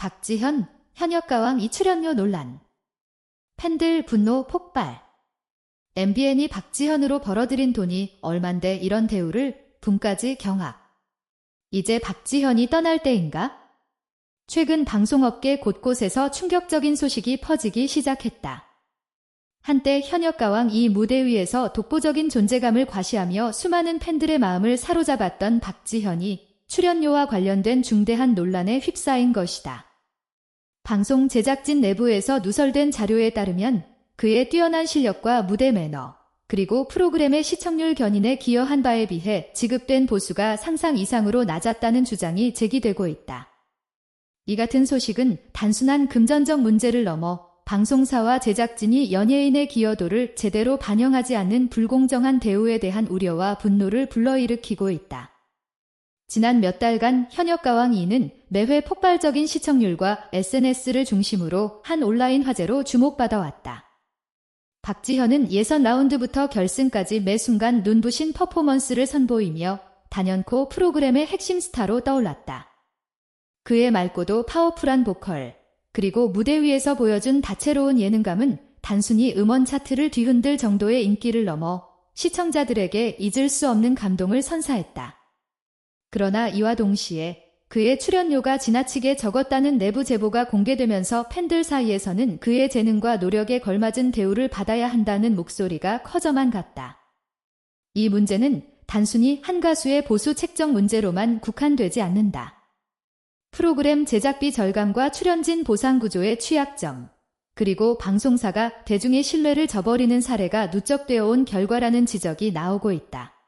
박지현, 현역가왕 이출연료 논란. 팬들 분노 폭발. MBN이 박지현으로 벌어들인 돈이 얼만데 이런 대우를 분까지 경악. 이제 박지현이 떠날 때인가? 최근 방송업계 곳곳에서 충격적인 소식이 퍼지기 시작했다. 한때 현역가왕 이 무대 위에서 독보적인 존재감을 과시하며 수많은 팬들의 마음을 사로잡았던 박지현이 출연료와 관련된 중대한 논란에 휩싸인 것이다. 방송 제작진 내부에서 누설된 자료에 따르면 그의 뛰어난 실력과 무대 매너, 그리고 프로그램의 시청률 견인에 기여한 바에 비해 지급된 보수가 상상 이상으로 낮았다는 주장이 제기되고 있다. 이 같은 소식은 단순한 금전적 문제를 넘어 방송사와 제작진이 연예인의 기여도를 제대로 반영하지 않는 불공정한 대우에 대한 우려와 분노를 불러일으키고 있다. 지난 몇 달간 현역 가왕 이는 매회 폭발적인 시청률과 SNS를 중심으로 한 온라인 화제로 주목받아왔다. 박지현은 예선 라운드부터 결승까지 매 순간 눈부신 퍼포먼스를 선보이며 단연코 프로그램의 핵심 스타로 떠올랐다. 그의 맑고도 파워풀한 보컬, 그리고 무대 위에서 보여준 다채로운 예능감은 단순히 음원 차트를 뒤흔들 정도의 인기를 넘어 시청자들에게 잊을 수 없는 감동을 선사했다. 그러나 이와 동시에 그의 출연료가 지나치게 적었다는 내부 제보가 공개되면서 팬들 사이에서는 그의 재능과 노력에 걸맞은 대우를 받아야 한다는 목소리가 커져만 갔다. 이 문제는 단순히 한 가수의 보수 책정 문제로만 국한되지 않는다. 프로그램 제작비 절감과 출연진 보상 구조의 취약점, 그리고 방송사가 대중의 신뢰를 저버리는 사례가 누적되어 온 결과라는 지적이 나오고 있다.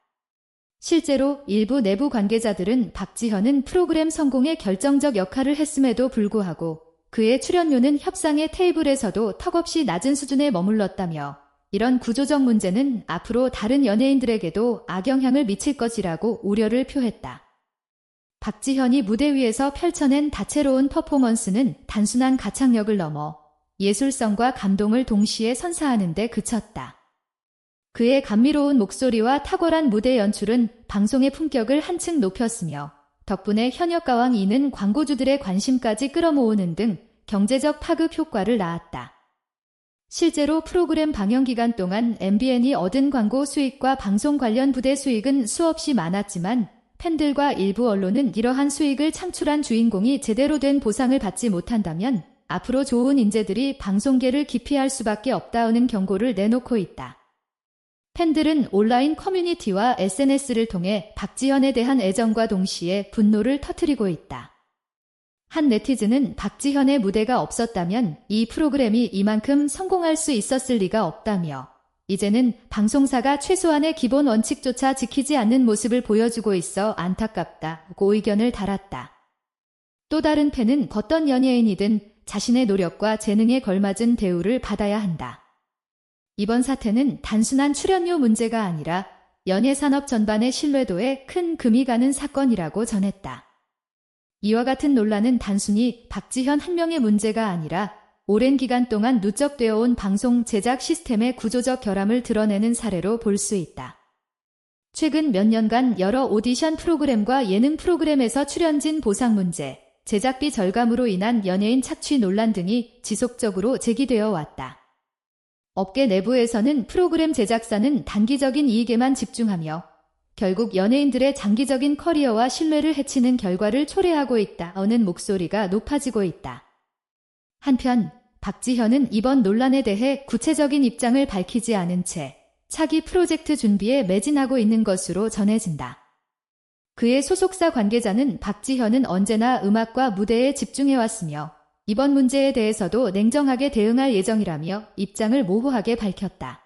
실제로 일부 내부 관계자들은 박지현은 프로그램 성공에 결정적 역할을 했음에도 불구하고 그의 출연료는 협상의 테이블에서도 턱없이 낮은 수준에 머물렀다며 이런 구조적 문제는 앞으로 다른 연예인들에게도 악영향을 미칠 것이라고 우려를 표했다. 박지현이 무대 위에서 펼쳐낸 다채로운 퍼포먼스는 단순한 가창력을 넘어 예술성과 감동을 동시에 선사하는 데 그쳤다. 그의 감미로운 목소리와 탁월한 무대 연출은 방송의 품격을 한층 높였으며 덕분에 현역 가왕 이는 광고주들의 관심까지 끌어모으는 등 경제적 파급 효과를 낳았다. 실제로 프로그램 방영 기간 동안 MBN이 얻은 광고 수익과 방송 관련 부대 수익은 수없이 많았지만 팬들과 일부 언론은 이러한 수익을 창출한 주인공이 제대로 된 보상을 받지 못한다면 앞으로 좋은 인재들이 방송계를 기피할 수밖에 없다는 경고를 내놓고 있다. 팬들은 온라인 커뮤니티와 SNS를 통해 박지현에 대한 애정과 동시에 분노를 터뜨리고 있다. 한 네티즌은 박지현의 무대가 없었다면 이 프로그램이 이만큼 성공할 수 있었을 리가 없다며 이제는 방송사가 최소한의 기본 원칙조차 지키지 않는 모습을 보여주고 있어 안타깝다고 의견을 달았다. 또 다른 팬은 어떤 연예인이든 자신의 노력과 재능에 걸맞은 대우를 받아야 한다. 이번 사태는 단순한 출연료 문제가 아니라 연예산업 전반의 신뢰도에 큰 금이 가는 사건이라고 전했다. 이와 같은 논란은 단순히 박지현 한 명의 문제가 아니라 오랜 기간 동안 누적되어 온 방송 제작 시스템의 구조적 결함을 드러내는 사례로 볼 수 있다. 최근 몇 년간 여러 오디션 프로그램과 예능 프로그램에서 출연진 보상 문제, 제작비 절감으로 인한 연예인 착취 논란 등이 지속적으로 제기되어 왔다. 업계 내부에서는 프로그램 제작사는 단기적인 이익에만 집중하며 결국 연예인들의 장기적인 커리어와 신뢰를 해치는 결과를 초래하고 있다는 목소리가 높아지고 있다. 한편 박지현은 이번 논란에 대해 구체적인 입장을 밝히지 않은 채 차기 프로젝트 준비에 매진하고 있는 것으로 전해진다. 그의 소속사 관계자는 박지현은 언제나 음악과 무대에 집중해왔으며 이번 문제에 대해서도 냉정하게 대응할 예정이라며 입장을 모호하게 밝혔다.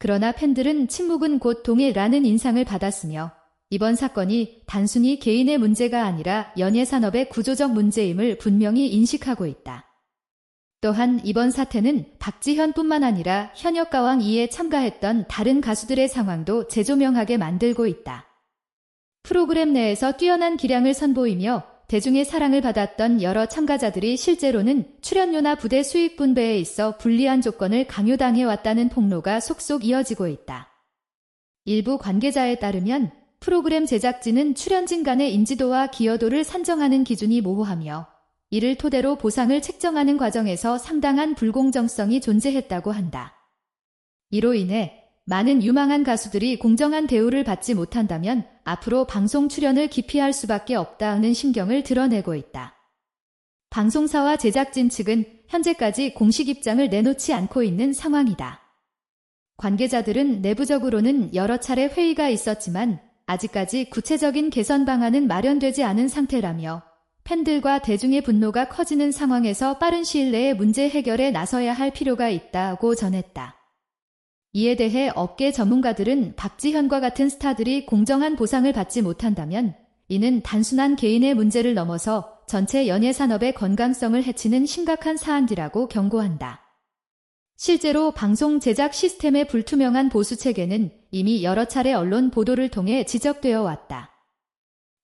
그러나 팬들은 침묵은 곧 동해라는 인상을 받았으며 이번 사건이 단순히 개인의 문제가 아니라 연예 산업의 구조적 문제임을 분명히 인식하고 있다. 또한 이번 사태는 박지현뿐만 아니라 현역 가왕 2에 참가했던 다른 가수들의 상황도 재조명하게 만들고 있다. 프로그램 내에서 뛰어난 기량을 선보이며 대중의 사랑을 받았던 여러 참가자들이 실제로는 출연료나 부대 수익 분배에 있어 불리한 조건을 강요당해 왔다는 폭로가 속속 이어지고 있다. 일부 관계자에 따르면 프로그램 제작진은 출연진 간의 인지도와 기여도를 산정하는 기준이 모호하며 이를 토대로 보상을 책정하는 과정에서 상당한 불공정성이 존재했다고 한다. 이로 인해 많은 유망한 가수들이 공정한 대우를 받지 못한다면 앞으로 방송 출연을 기피할 수밖에 없다는 심경을 드러내고 있다. 방송사와 제작진 측은 현재까지 공식 입장을 내놓지 않고 있는 상황이다. 관계자들은 내부적으로는 여러 차례 회의가 있었지만 아직까지 구체적인 개선 방안은 마련되지 않은 상태라며 팬들과 대중의 분노가 커지는 상황에서 빠른 시일 내에 문제 해결에 나서야 할 필요가 있다고 전했다. 이에 대해 업계 전문가들은 박지현과 같은 스타들이 공정한 보상을 받지 못한다면 이는 단순한 개인의 문제를 넘어서 전체 연예 산업의 건강성을 해치는 심각한 사안이라고 경고한다. 실제로 방송 제작 시스템의 불투명한 보수 체계는 이미 여러 차례 언론 보도를 통해 지적되어 왔다.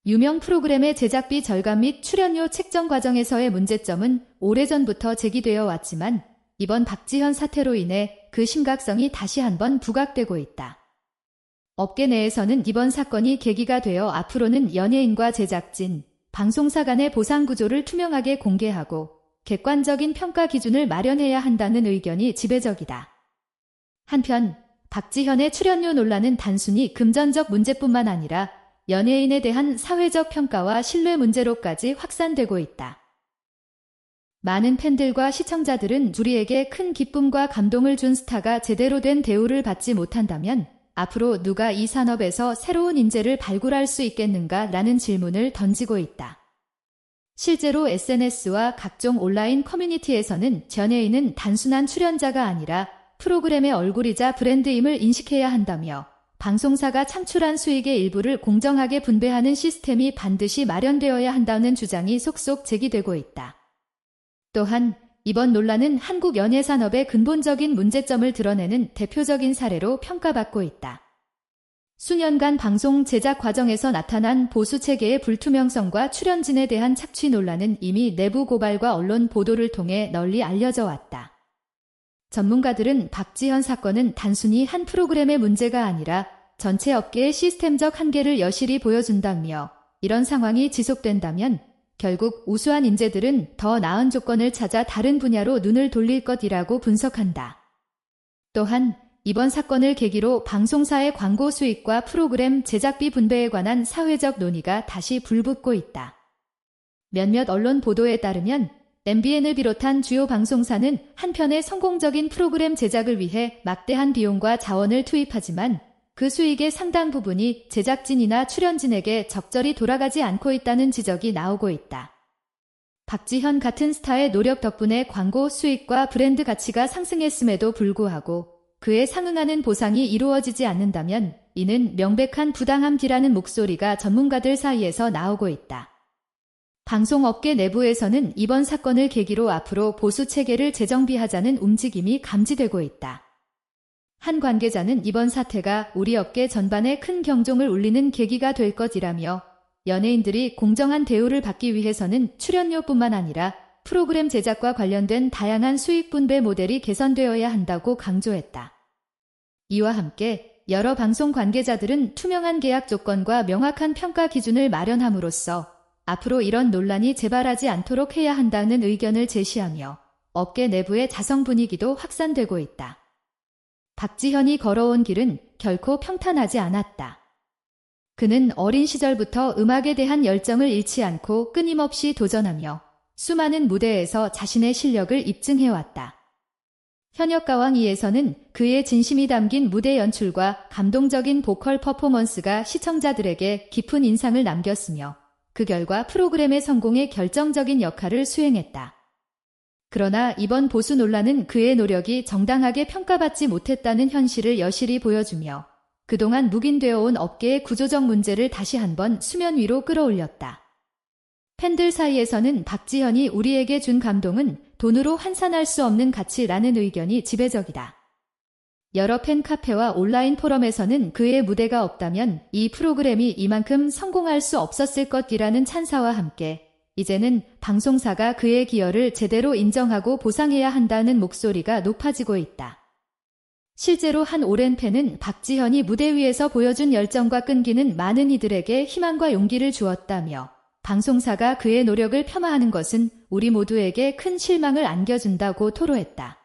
유명 프로그램의 제작비 절감 및 출연료 책정 과정에서의 문제점은 오래전부터 제기되어 왔지만 이번 박지현 사태로 인해 그 심각성이 다시 한번 부각되고 있다. 업계 내에서는 이번 사건이 계기가 되어 앞으로는 연예인과 제작진, 방송사 간의 보상 구조를 투명하게 공개하고 객관적인 평가 기준을 마련해야 한다는 의견이 지배적이다. 한편 박지현의 출연료 논란은 단순히 금전적 문제뿐만 아니라 연예인에 대한 사회적 평가와 신뢰 문제로까지 확산되고 있다. 많은 팬들과 시청자들은 우리에게 큰 기쁨과 감동을 준 스타가 제대로 된 대우를 받지 못한다면 앞으로 누가 이 산업에서 새로운 인재를 발굴할 수 있겠는가 라는 질문을 던지고 있다. 실제로 SNS와 각종 온라인 커뮤니티에서는 전예인은 단순한 출연자가 아니라 프로그램의 얼굴이자 브랜드임을 인식해야 한다며 방송사가 창출한 수익의 일부를 공정하게 분배하는 시스템이 반드시 마련되어야 한다는 주장이 속속 제기되고 있다. 또한 이번 논란은 한국 연예 산업의 근본적인 문제점을 드러내는 대표적인 사례로 평가받고 있다. 수년간 방송 제작 과정에서 나타난 보수 체계의 불투명성과 출연진에 대한 착취 논란은 이미 내부 고발과 언론 보도를 통해 널리 알려져 왔다. 전문가들은 박지현 사건은 단순히 한 프로그램의 문제가 아니라 전체 업계의 시스템적 한계를 여실히 보여준다며 이런 상황이 지속된다면 결국 우수한 인재들은 더 나은 조건을 찾아 다른 분야로 눈을 돌릴 것이라고 분석한다. 또한 이번 사건을 계기로 방송사의 광고 수익과 프로그램 제작비 분배에 관한 사회적 논의가 다시 불붙고 있다. 몇몇 언론 보도에 따르면 MBN을 비롯한 주요 방송사는 한편의 성공적인 프로그램 제작을 위해 막대한 비용과 자원을 투입하지만 그 수익의 상당 부분이 제작진이나 출연진에게 적절히 돌아가지 않고 있다는 지적이 나오고 있다. 박지현 같은 스타의 노력 덕분에 광고 수익과 브랜드 가치가 상승했음에도 불구하고 그에 상응하는 보상이 이루어지지 않는다면 이는 명백한 부당함이라는 목소리가 전문가들 사이에서 나오고 있다. 방송업계 내부에서는 이번 사건을 계기로 앞으로 보수 체계를 재정비하자는 움직임이 감지되고 있다. 한 관계자는 이번 사태가 우리 업계 전반에 큰 경종을 울리는 계기가 될 것이라며 연예인들이 공정한 대우를 받기 위해서는 출연료뿐만 아니라 프로그램 제작과 관련된 다양한 수익 분배 모델이 개선되어야 한다고 강조했다. 이와 함께 여러 방송 관계자들은 투명한 계약 조건과 명확한 평가 기준을 마련함으로써 앞으로 이런 논란이 재발하지 않도록 해야 한다는 의견을 제시하며 업계 내부의 자성 분위기도 확산되고 있다. 박지현이 걸어온 길은 결코 평탄하지 않았다. 그는 어린 시절부터 음악에 대한 열정을 잃지 않고 끊임없이 도전하며 수많은 무대에서 자신의 실력을 입증해왔다. 현역가왕2에서는 그의 진심이 담긴 무대 연출과 감동적인 보컬 퍼포먼스가 시청자들에게 깊은 인상을 남겼으며 그 결과 프로그램의 성공에 결정적인 역할을 수행했다. 그러나 이번 보수 논란은 그의 노력이 정당하게 평가받지 못했다는 현실을 여실히 보여주며 그동안 묵인되어 온 업계의 구조적 문제를 다시 한번 수면 위로 끌어올렸다. 팬들 사이에서는 박지현이 우리에게 준 감동은 돈으로 환산할 수 없는 가치라는 의견이 지배적이다. 여러 팬 카페와 온라인 포럼에서는 그의 무대가 없다면 이 프로그램이 이만큼 성공할 수 없었을 것이라는 찬사와 함께 이제는 방송사가 그의 기여를 제대로 인정하고 보상해야 한다는 목소리가 높아지고 있다. 실제로 한 오랜 팬은 박지현이 무대 위에서 보여준 열정과 끈기는 많은 이들에게 희망과 용기를 주었다며 방송사가 그의 노력을 폄하하는 것은 우리 모두에게 큰 실망을 안겨준다고 토로했다.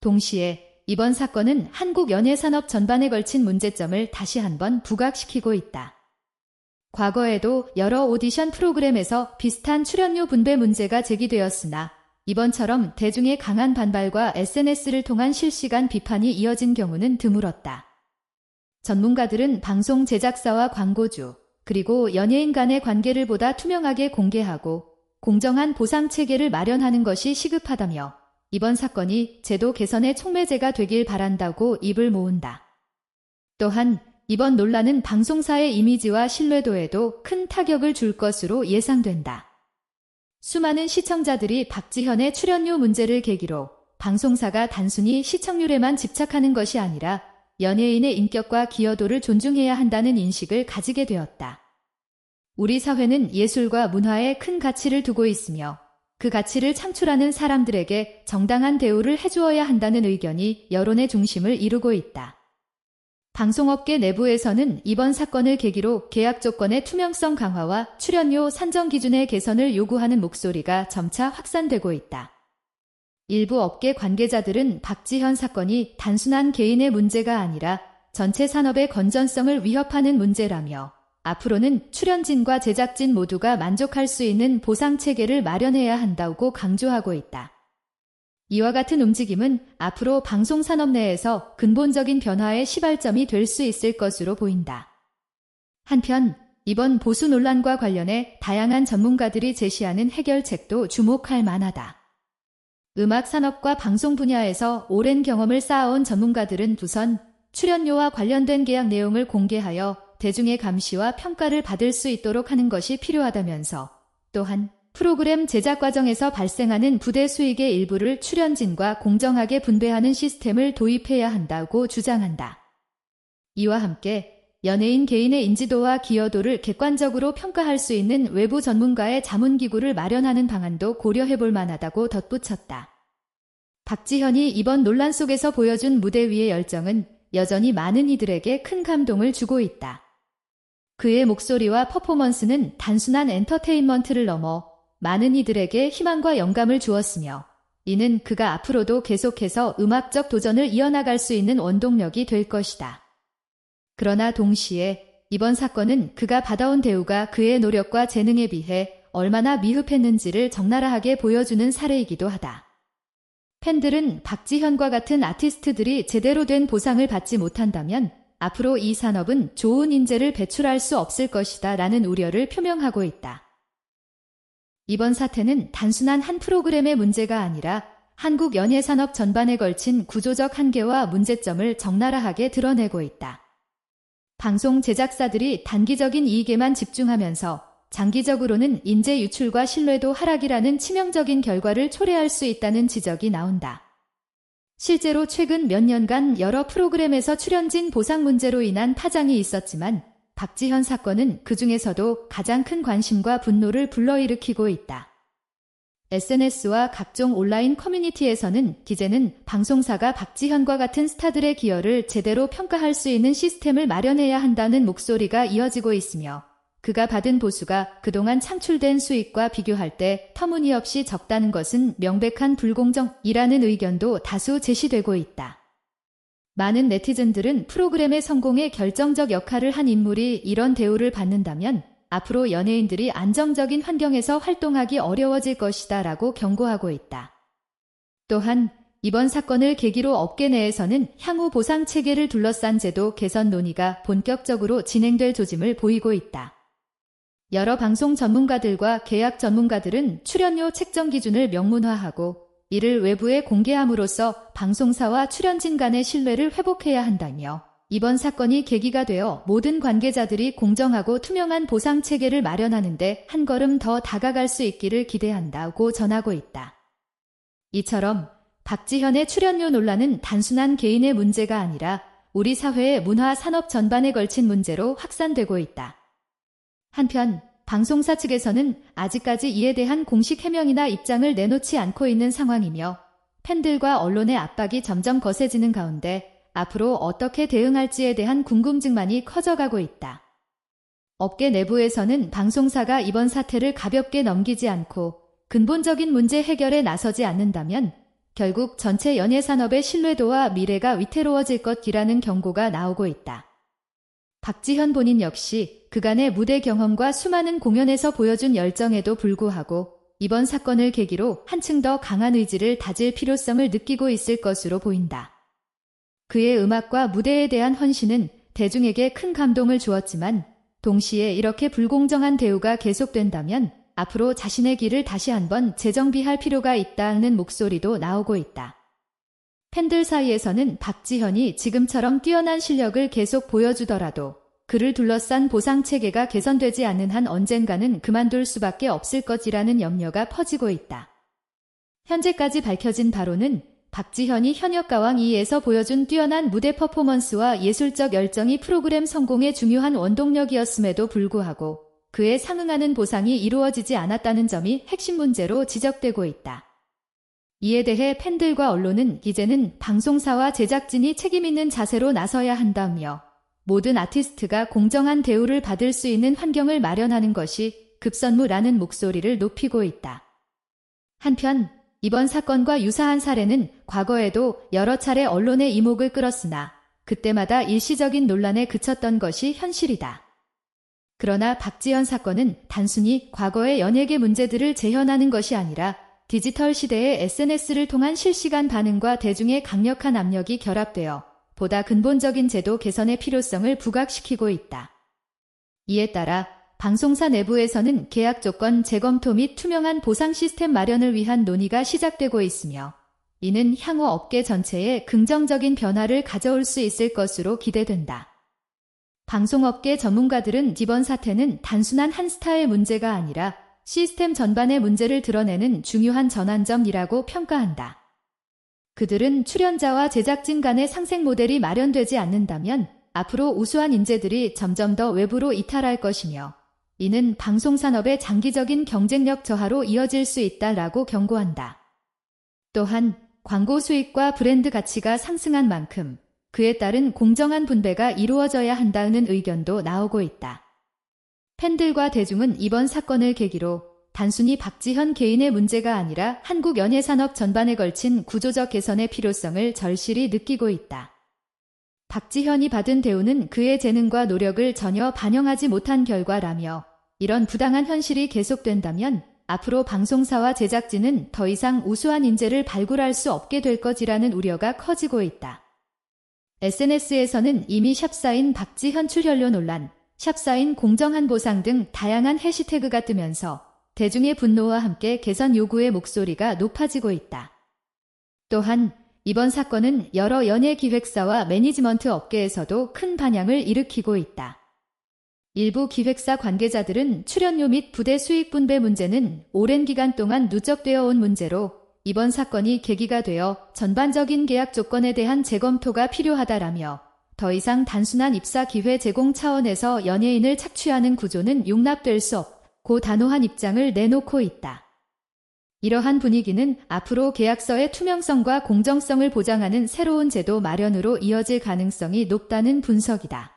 동시에 이번 사건은 한국 연예산업 전반에 걸친 문제점을 다시 한번 부각시키고 있다. 과거에도 여러 오디션 프로그램에서 비슷한 출연료 분배 문제가 제기되었으나 이번처럼 대중의 강한 반발과 SNS를 통한 실시간 비판이 이어진 경우는 드물었다. 전문가들은 방송 제작사와 광고주, 그리고 연예인 간의 관계를 보다 투명하게 공개하고 공정한 보상 체계를 마련하는 것이 시급하다며 이번 사건이 제도 개선의 촉매제가 되길 바란다고 입을 모은다. 또한 이번 논란은 방송사의 이미지와 신뢰도에도 큰 타격을 줄 것으로 예상된다. 수많은 시청자들이 박지현의 출연료 문제를 계기로 방송사가 단순히 시청률에만 집착하는 것이 아니라 연예인의 인격과 기여도를 존중해야 한다는 인식을 가지게 되었다. 우리 사회는 예술과 문화에 큰 가치를 두고 있으며 그 가치를 창출하는 사람들에게 정당한 대우를 해주어야 한다는 의견이 여론의 중심을 이루고 있다. 방송업계 내부에서는 이번 사건을 계기로 계약 조건의 투명성 강화와 출연료 산정 기준의 개선을 요구하는 목소리가 점차 확산되고 있다. 일부 업계 관계자들은 박지현 사건이 단순한 개인의 문제가 아니라 전체 산업의 건전성을 위협하는 문제라며 앞으로는 출연진과 제작진 모두가 만족할 수 있는 보상 체계를 마련해야 한다고 강조하고 있다. 이와 같은 움직임은 앞으로 방송 산업 내에서 근본적인 변화의 시발점이 될 수 있을 것으로 보인다. 한편 이번 보수 논란과 관련해 다양한 전문가들이 제시하는 해결책도 주목할 만하다. 음악 산업과 방송 분야에서 오랜 경험을 쌓아온 전문가들은 우선 출연료와 관련된 계약 내용을 공개하여 대중의 감시와 평가를 받을 수 있도록 하는 것이 필요하다면서 또한 프로그램 제작 과정에서 발생하는 부대 수익의 일부를 출연진과 공정하게 분배하는 시스템을 도입해야 한다고 주장한다. 이와 함께 연예인 개인의 인지도와 기여도를 객관적으로 평가할 수 있는 외부 전문가의 자문기구를 마련하는 방안도 고려해 볼 만하다고 덧붙였다. 박지현이 이번 논란 속에서 보여준 무대 위의 열정은 여전히 많은 이들에게 큰 감동을 주고 있다. 그의 목소리와 퍼포먼스는 단순한 엔터테인먼트를 넘어 많은 이들에게 희망과 영감을 주었으며 이는 그가 앞으로도 계속해서 음악적 도전을 이어나갈 수 있는 원동력이 될 것이다. 그러나 동시에 이번 사건은 그가 받아온 대우가 그의 노력과 재능에 비해 얼마나 미흡했는지를 적나라하게 보여주는 사례이기도 하다. 팬들은 박지현과 같은 아티스트들이 제대로 된 보상을 받지 못한다면 앞으로 이 산업은 좋은 인재를 배출할 수 없을 것이다 라는 우려를 표명하고 있다. 이번 사태는 단순한 한 프로그램의 문제가 아니라 한국 연예 산업 전반에 걸친 구조적 한계와 문제점을 적나라하게 드러내고 있다. 방송 제작사들이 단기적인 이익에만 집중하면서 장기적으로는 인재 유출과 신뢰도 하락이라는 치명적인 결과를 초래할 수 있다는 지적이 나온다. 실제로 최근 몇 년간 여러 프로그램에서 출연진 보상 문제로 인한 파장이 있었지만 박지현 사건은 그 중에서도 가장 큰 관심과 분노를 불러일으키고 있다. SNS와 각종 온라인 커뮤니티에서는 기재는 방송사가 박지현과 같은 스타들의 기여를 제대로 평가할 수 있는 시스템을 마련해야 한다는 목소리가 이어지고 있으며 그가 받은 보수가 그동안 창출된 수익과 비교할 때 터무니없이 적다는 것은 명백한 불공정이라는 의견도 다수 제시되고 있다. 많은 네티즌들은 프로그램의 성공에 결정적 역할을 한 인물이 이런 대우를 받는다면 앞으로 연예인들이 안정적인 환경에서 활동하기 어려워질 것이다 라고 경고하고 있다. 또한 이번 사건을 계기로 업계 내에서는 향후 보상 체계를 둘러싼 제도 개선 논의가 본격적으로 진행될 조짐을 보이고 있다. 여러 방송 전문가들과 계약 전문가들은 출연료 책정 기준을 명문화하고 이를 외부에 공개함으로써 방송사와 출연진 간의 신뢰를 회복해야 한다며 이번 사건이 계기가 되어 모든 관계자들이 공정하고 투명한 보상 체계를 마련하는데 한 걸음 더 다가갈 수 있기를 기대한다고 전하고 있다. 이처럼 박지현의 출연료 논란은 단순한 개인의 문제가 아니라 우리 사회의 문화 산업 전반에 걸친 문제로 확산되고 있다. 한편 방송사 측에서는 아직까지 이에 대한 공식 해명이나 입장을 내놓지 않고 있는 상황이며 팬들과 언론의 압박이 점점 거세지는 가운데 앞으로 어떻게 대응할지에 대한 궁금증만이 커져가고 있다. 업계 내부에서는 방송사가 이번 사태를 가볍게 넘기지 않고 근본적인 문제 해결에 나서지 않는다면 결국 전체 연예 산업의 신뢰도와 미래가 위태로워질 것이라는 경고가 나오고 있다. 박지현 본인 역시 그간의 무대 경험과 수많은 공연에서 보여준 열정에도 불구하고 이번 사건을 계기로 한층 더 강한 의지를 다질 필요성을 느끼고 있을 것으로 보인다. 그의 음악과 무대에 대한 헌신은 대중에게 큰 감동을 주었지만 동시에 이렇게 불공정한 대우가 계속된다면 앞으로 자신의 길을 다시 한번 재정비할 필요가 있다는 목소리도 나오고 있다. 팬들 사이에서는 박지현이 지금처럼 뛰어난 실력을 계속 보여주더라도 그를 둘러싼 보상 체계가 개선되지 않는 한 언젠가는 그만둘 수밖에 없을 것이라는 염려가 퍼지고 있다. 현재까지 밝혀진 바로는 박지현이 현역 가왕 2에서 보여준 뛰어난 무대 퍼포먼스와 예술적 열정이 프로그램 성공의 중요한 원동력이었음에도 불구하고 그에 상응하는 보상이 이루어지지 않았다는 점이 핵심 문제로 지적되고 있다. 이에 대해 팬들과 언론은 이제는 방송사와 제작진이 책임있는 자세로 나서야 한다며 모든 아티스트가 공정한 대우를 받을 수 있는 환경을 마련하는 것이 급선무라는 목소리를 높이고 있다. 한편 이번 사건과 유사한 사례는 과거에도 여러 차례 언론의 이목을 끌었으나 그때마다 일시적인 논란에 그쳤던 것이 현실이다. 그러나 박지현 사건은 단순히 과거의 연예계 문제들을 재현하는 것이 아니라 디지털 시대의 SNS를 통한 실시간 반응과 대중의 강력한 압력이 결합되어 보다 근본적인 제도 개선의 필요성을 부각시키고 있다. 이에 따라 방송사 내부에서는 계약 조건 재검토 및 투명한 보상 시스템 마련을 위한 논의가 시작되고 있으며 이는 향후 업계 전체에 긍정적인 변화를 가져올 수 있을 것으로 기대된다. 방송업계 전문가들은 이번 사태는 단순한 한 스타의 문제가 아니라 시스템 전반의 문제를 드러내는 중요한 전환점이라고 평가한다. 그들은 출연자와 제작진 간의 상생 모델이 마련되지 않는다면 앞으로 우수한 인재들이 점점 더 외부로 이탈할 것이며 이는 방송 산업의 장기적인 경쟁력 저하로 이어질 수 있다라고 경고한다. 또한 광고 수익과 브랜드 가치가 상승한 만큼 그에 따른 공정한 분배가 이루어져야 한다는 의견도 나오고 있다. 팬들과 대중은 이번 사건을 계기로 단순히 박지현 개인의 문제가 아니라 한국 연예 산업 전반에 걸친 구조적 개선의 필요성을 절실히 느끼고 있다. 박지현이 받은 대우는 그의 재능과 노력을 전혀 반영하지 못한 결과라며 이런 부당한 현실이 계속된다면 앞으로 방송사와 제작진은 더 이상 우수한 인재를 발굴할 수 없게 될 것이라는 우려가 커지고 있다. SNS에서는 이미 샵사인 박지현 출연료 논란, 샵사인 공정한 보상 등 다양한 해시태그가 뜨면서 대중의 분노와 함께 개선 요구의 목소리가 높아지고 있다. 또한 이번 사건은 여러 연예 기획사와 매니지먼트 업계에서도 큰 반향을 일으키고 있다. 일부 기획사 관계자들은 출연료 및 부대 수익 분배 문제는 오랜 기간 동안 누적되어 온 문제로 이번 사건이 계기가 되어 전반적인 계약 조건에 대한 재검토가 필요하다라며 더 이상 단순한 입사 기회 제공 차원에서 연예인을 착취하는 구조는 용납될 수 없 고 단호한 입장을 내놓고 있다. 이러한 분위기는 앞으로 계약서의 투명성과 공정성을 보장하는 새로운 제도 마련으로 이어질 가능성이 높다는 분석이다.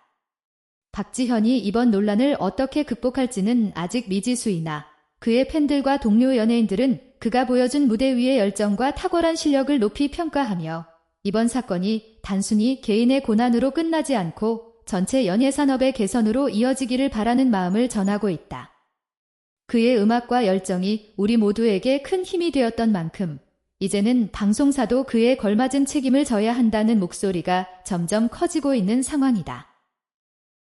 박지현이 이번 논란을 어떻게 극복할지는 아직 미지수이나 그의 팬들과 동료 연예인들은 그가 보여준 무대 위의 열정과 탁월한 실력을 높이 평가하며 이번 사건이 단순히 개인의 고난으로 끝나지 않고 전체 연예 산업의 개선으로 이어지기를 바라는 마음을 전하고 있다. 그의 음악과 열정이 우리 모두에게 큰 힘이 되었던 만큼 이제는 방송사도 그에 걸맞은 책임을 져야 한다는 목소리가 점점 커지고 있는 상황이다.